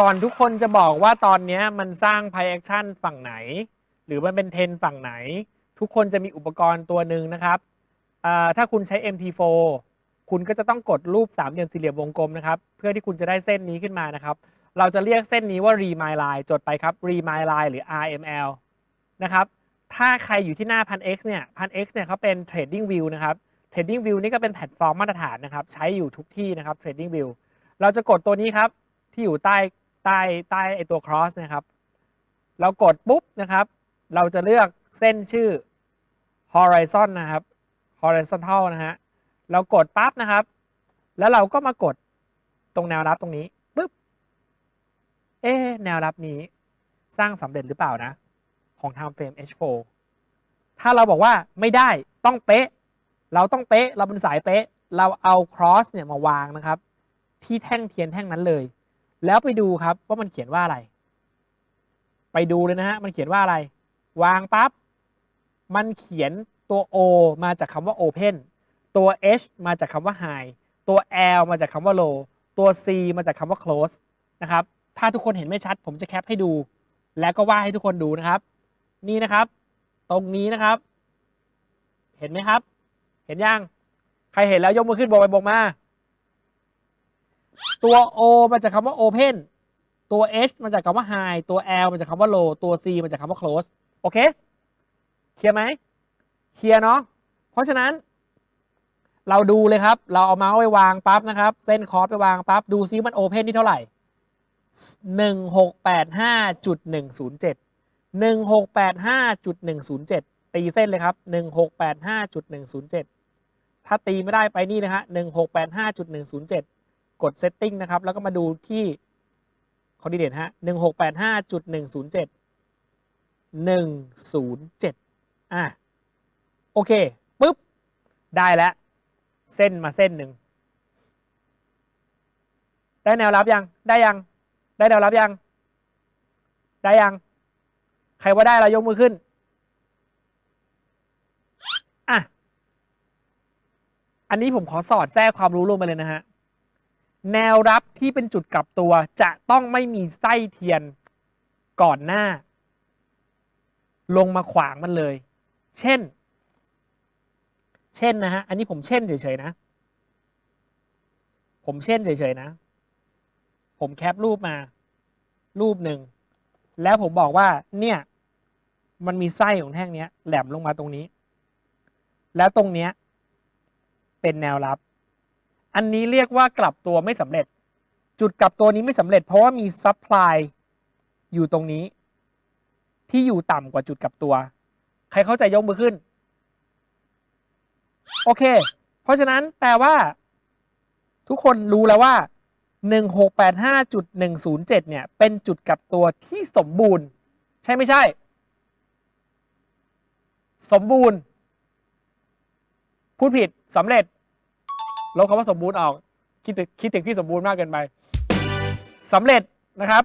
ก่อนทุกคนจะบอกว่าตอนนี้มันสร้าง p y action ฝั่งไหน หรือมันเป็นเทนฝั่งไหน ทุกคนจะมีอุปกรณ์ตัวหนึ่งนะครับ ถ้าคุณใช้ MT4 คุณก็จะต้องกดรูปสามเหลี่ยมสี่เหลี่ยมวงกลมนะครับ เพื่อที่คุณจะได้เส้นนี้ขึ้นมานะครับ เราจะเรียกเส้นนี้ว่า remind line จดไปครับ remind line หรือ RML นะครับ ถ้าใครอยู่ที่หน้า 1000x เนี่ย 1000x เนี่ยเขาเป็น trading view นะครับ trading view นี่ก็เป็นแพลตฟอร์มมาตรฐานนะครับ ใช้อยู่ทุกที่นะครับ trading view เราจะกดตัวนี้ครับที่อยู่ใต้ ใต้ใต้ไอตัว cross นะครับ เรากดปุ๊บนะครับ เราจะเลือกเส้นชื่อ horizon นะครับ horizontal นะฮะ เรากดปั๊บนะครับ แล้วเราก็มากดตรงแนวรับตรงนี้ปุ๊บ เอ๊แนวรับนี้สร้างสำเร็จหรือเปล่านะ ของ time frame H4 ถ้าเราบอกว่าไม่ได้ต้องเป๊ะ เราต้องเป๊ะ เราเป็นสายเป๊ะ เราเอา cross เนี่ยมาวางนะครับ ที่แท่งเทียนแท่งนั้นเลย แล้วไปดูครับว่ามันเขียนว่าอะไร ไปดูเลยนะฮะมันเขียนว่าอะไร วางปั๊บมันเขียนตัว O มาจากคำว่า open ตัว H มาจากคำว่า high ตัว L มาจากคำว่า low ตัว C มาจากคำว่า close นะครับ ถ้าทุกคนเห็นไม่ชัด ผมจะแคปให้ดู แล้วก็ว่าให้ทุกคนดูนะครับ นี่นะครับ ตรงนี้นะครับ เห็นไหมครับ เห็นยัง ใครเห็นแล้วยกมือขึ้นบอกไปบอกมา ตัว O มาจากคำว่า open ตัว H มาจากคำว่า high ตัว L มาจากคำว่า low ตัว C มาจากคำว่า close โอเคเคลียร์ไหมเคลียร์เนาะเพราะฉะนั้น เราดูเลยครับ เราเอาเมาส์ไปวางปั๊บนะครับ เส้นคอร์สไปวางปั๊บ ดูซิมันโอเพนที่เท่าไหร่ 1685.107 1685.107 ตีเส้นเลยครับ 1685.107 ถ้าตีไม่ได้ไปนี่นะฮะ 1685.107 กด setting นะครับ แล้วก็มาดูที่คอร์ดิเนตฮะ1685.107 107อะ โอเคปุ๊บ ได้แล้ว เส้นมาเส้นหนึ่ง ได้แนวรับยัง ได้ยัง ได้แนวรับยัง ได้ยัง ใครว่าได้เรายกมือขึ้น อะ อันนี้ผมขอสอดแทรกความรู้ลงไปเลยนะฮะ แนวรับที่เป็นจุดกลับตัวจะต้องไม่มีไส้เทียนก่อนหน้า ลงมาขวางมันเลย เช่น เช่นนะฮะ อันนี้ผมเช่นเฉยๆนะ ผมเช่นเฉยๆนะ ผมแคปรูปมา รูปหนึ่ง แล้วผมบอกว่า เนี่ย มันมีไส้ของแท่งนี้แหลมลงมาตรงนี้ แล้วตรงเนี้ยเป็นแนวรับ อันนี้เรียกว่ากลับตัวไม่สำเร็จ จุดกลับตัวนี้ไม่สำเร็จ เพราะว่ามีซัพพลายอยู่ตรงนี้ ที่อยู่ต่ำกว่าจุดกลับตัว ใครเข้าใจยกมือขึ้น โอเค เพราะฉะนั้นแปลว่า ทุกคนรู้แล้วว่า1685.107 เนี่ย เป็นจุดกลับตัวที่สมบูรณ์ ใช่ไม่ใช่ สมบูรณ์ พูดผิดสำเร็จ ลบคำว่าสมบูรณ์ออก คิดถึงคิดถึงพี่สมบูรณ์มากเกินไปสำเร็จนะครับ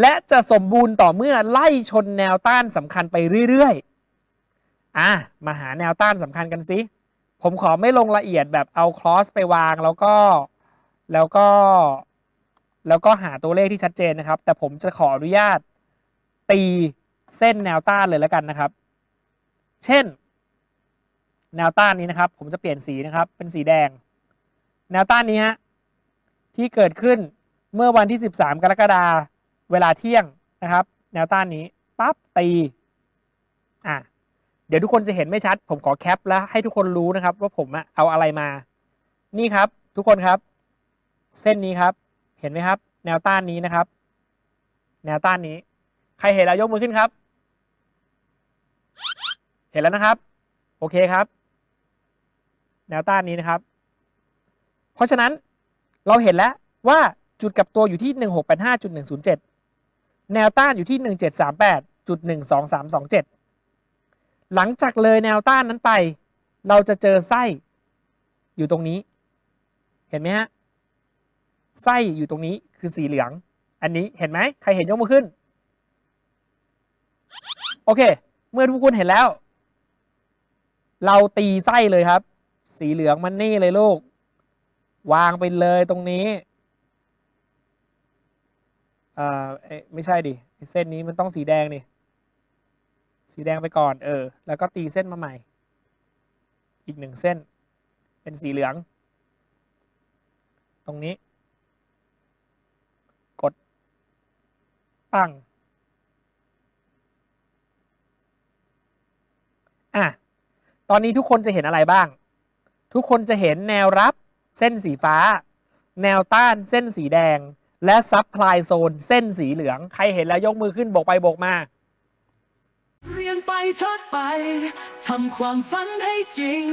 และจะสมบูรณ์ต่อเมื่อไล่ชนแนวต้านสำคัญไปเรื่อยๆอะมาหาแนวต้านสำคัญกันสิผมขอไม่ลงละเอียดแบบเอาคลอสไปวางแล้วก็แล้วก็ แล้วก็หาตัวเลขที่ชัดเจนนะครับ แต่ผมจะขออนุญาตตีเส้นแนวต้านเลยแล้วกันนะครับ เช่น แนวต้านนี้นะครับ ผมจะเปลี่ยนสีนะครับ เป็นสีแดง แนวต้านนี้ฮะที่เกิดขึ้นเมื่อวันที่ 13 กรกฎาคมเวลาเที่ยงนะครับ แนวต้านนี้ปั๊บตีอะเดี๋ยวทุกคนจะเห็นไม่ชัด ผมขอแคปแล้วให้ทุกคนรู้นะครับ ว่าผมอะเอาอะไรมา นี่ครับ ทุกคนครับ เส้นนี้ครับ เห็นไหมครับ แนวต้านนี้นะครับ แนวต้านนี้ ใครเห็นแล้วยกมือขึ้นครับ เห็นแล้วนะครับ โอเคครับ แนวต้านนี้นะครับ ราะฉะนั้นเราเห็นแล้วว่าจุดกับตัวอยู่ที่ 1685.107 แนวต้านอยู่ที่ 1738.12327 หลังจากเลยแนวต้านนั้นไป เราจะเจอไส้อยู่ตรงนี้ เห็นไหมฮะ ไส้อยู่ตรงนี้คือสีเหลือง อันนี้เห็นไหม ใครเห็นยกมือขึ้น โอเค เมื่อทุกคนเห็นแล้ว เราตีไส้เลยครับ สีเหลืองมันนี่เลยลูก วางไปเลยตรงนี้ เอ่อไม่ใช่ดิเส้นนี้มันต้องสีแดงดิสีแดงไปก่อน เออ แล้วก็ตีเส้นมาใหม่ อีกหนึ่งเส้น เป็นสีเหลือง ตรงนี้ กด ปั้ง อะ ตอนนี้ทุกคนจะเห็นอะไรบ้าง ทุกคนจะเห็นแนวรับ เส้นสีฟ้า แนวต้านเส้นสีแดง และซับพลายโซนเส้นสีเหลือง ใครเห็นแล้วยกมือขึ้นโบกไปโบกมา เรียนไปทดไปทำความฝันให้จริง